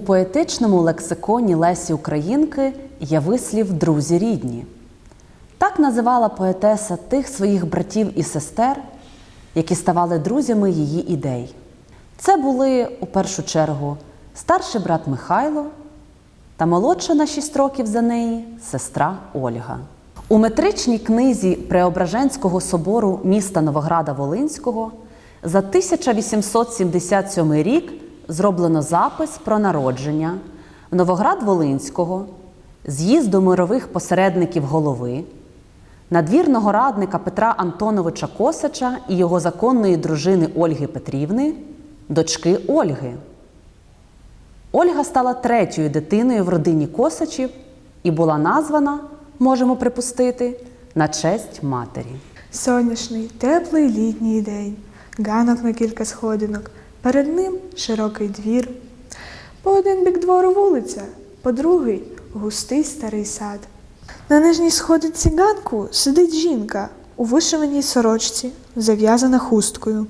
поетичному лексиконі Лесі Українки є вислів друзі рідні. Так називала поетеса тих своїх братів і сестер, які ставали друзями її ідей. Це були у першу чергу старший брат Михайло та молодша на 6 років за неї сестра Ольга. У метричній книзі Преображенського собору міста Новограда Волинського за 1877 рік зроблено запис про народження Новоград Волинського, з'їзду мирових посередників голови, надвірного радника Петра Антоновича Косача і його законної дружини Ольги Петрівни, дочки Ольги. Ольга стала третьою дитиною в родині Косачів і була названа, можемо припустити, на честь матері. Сонячний, теплий літній день, ганок на кілька сходинок, перед ним широкий двір. По один бік двору вулиця, по другий густий старий сад. На нижній сходинці ганку сидить жінка у вишиваній сорочці, зав'язана хусткою.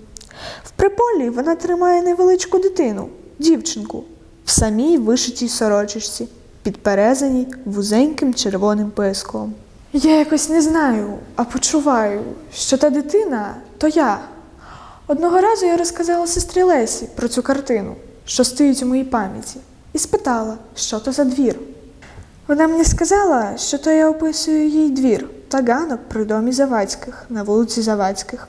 В приполі вона тримає невеличку дитину, дівчинку, в самій вишитій сорочечці, підперезаній вузеньким червоним пояском. Я якось не знаю, а почуваю, що та дитина то я. Одного разу я розказала сестрі Лесі про цю картину, що стоїть у моїй пам'яті, і спитала, що то за двір. Вона мені сказала, що то я описую їй двір та ганок при домі Завадських на вулиці Завадських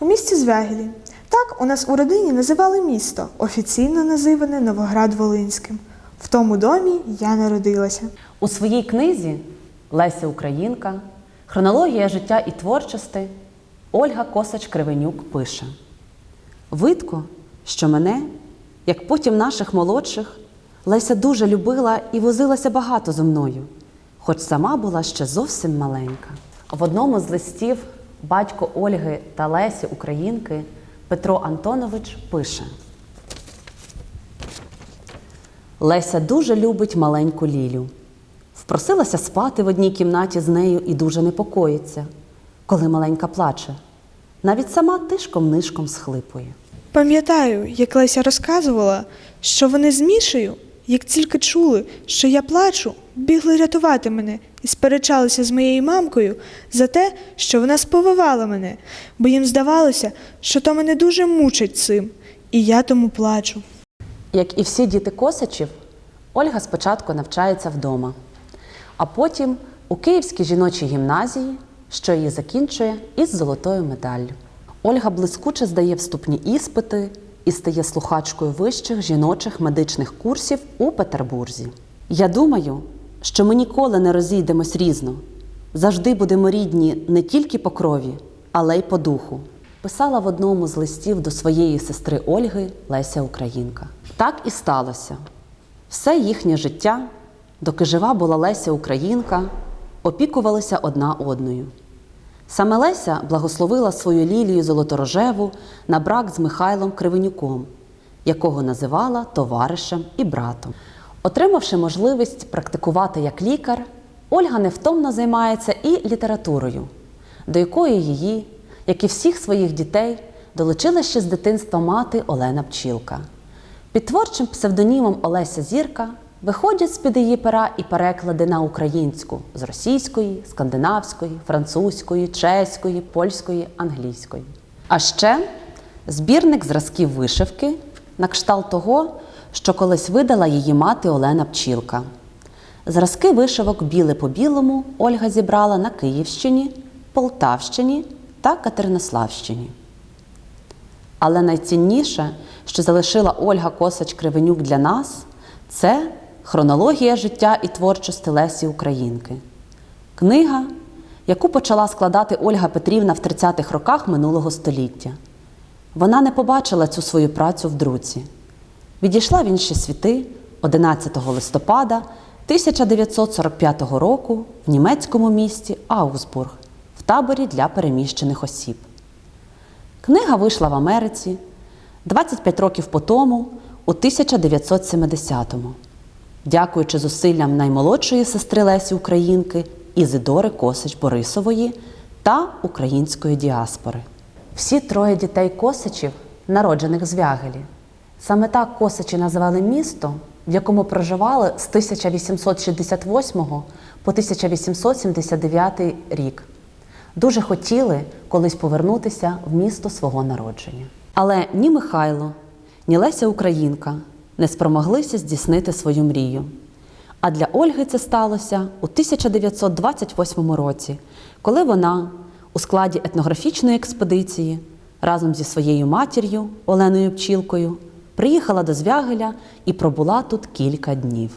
у місті Звягелі. Так у нас у родині називали місто, офіційно називане Новоград Волинським. В тому домі я народилася. У своїй книзі Леся Українка, хронологія життя і творчості Ольга Косач Кривенюк пише: Видко, що мене, як потім наших молодших, Леся дуже любила і возилася багато зо мною, хоч сама була ще зовсім маленька. В одному з листів батько Ольги та Лесі Українки Петро Антонович пише. Леся дуже любить маленьку Лілю. Впросилася спати в одній кімнаті з нею і дуже непокоїться, коли маленька плаче. Навіть сама тишком-нишком схлипує. Пам'ятаю, як Леся розказувала, що вони з Мішею, як тільки чули, що я плачу, бігли рятувати мене і сперечалися з моєю мамкою за те, що вона сповивала мене, бо їм здавалося, що то мене дуже мучить цим, і я тому плачу. Як і всі діти Косачів, Ольга спочатку навчається вдома, а потім у Київській жіночій гімназії, що її закінчує із золотою медаллю. Ольга блискуче здає вступні іспити і стає слухачкою вищих жіночих медичних курсів у Петербурзі. Я думаю, що ми ніколи не розійдемось різно. Завжди будемо рідні не тільки по крові, але й по духу. Писала в одному з листів до своєї сестри Ольги Леся Українка. Так і сталося. Все їхнє життя, доки жива була Леся Українка, опікувалися одна одною. Саме Леся благословила свою Лілію Золоторожеву на брак з Михайлом Кривенюком, якого називала товаришем і братом. Отримавши можливість практикувати як лікар, Ольга невтомно займається і літературою, до якої її, як і всіх своїх дітей, долучила ще з дитинства мати Олена Пчілка. Під творчим псевдонімом Олеся Зірка виходять з-під її пера і переклади на українську з російської, скандинавської, французької, чеської, польської, англійської. А ще збірник зразків вишивки на кшталт того, що колись видала її мати Олена Пчілка. Зразки вишивок біле по білому Ольга зібрала на Київщині, Полтавщині та Катеринославщині. Але найцінніше, що залишила Ольга Косач Кривенюк для нас, це хронологія життя і творчості Лесі Українки. Книга, яку почала складати Ольга Петрівна в 30-х роках минулого століття. Вона не побачила цю свою працю в друці. Відійшла в інші світи 11 листопада 1945 року в німецькому місті Аусбург в таборі для переміщених осіб. Книга вийшла в Америці 25 років по тому, у 1970-му, дякуючи зусиллям наймолодшої сестри Лесі Українки Ізидори Косач Борисової та української діаспори. Всі троє дітей Косачів, народжених в Звягелі. Саме так Косачі називали місто, в якому проживали з 1868 по 1879 рік. Дуже хотіли колись повернутися в місто свого народження. Але ні Михайло, ні Леся Українка не спромоглися здійснити свою мрію. А для Ольги це сталося у 1928 році, коли вона у складі етнографічної експедиції разом зі своєю матір'ю Оленою Пчілкою приїхала до Звягеля і пробула тут кілька днів.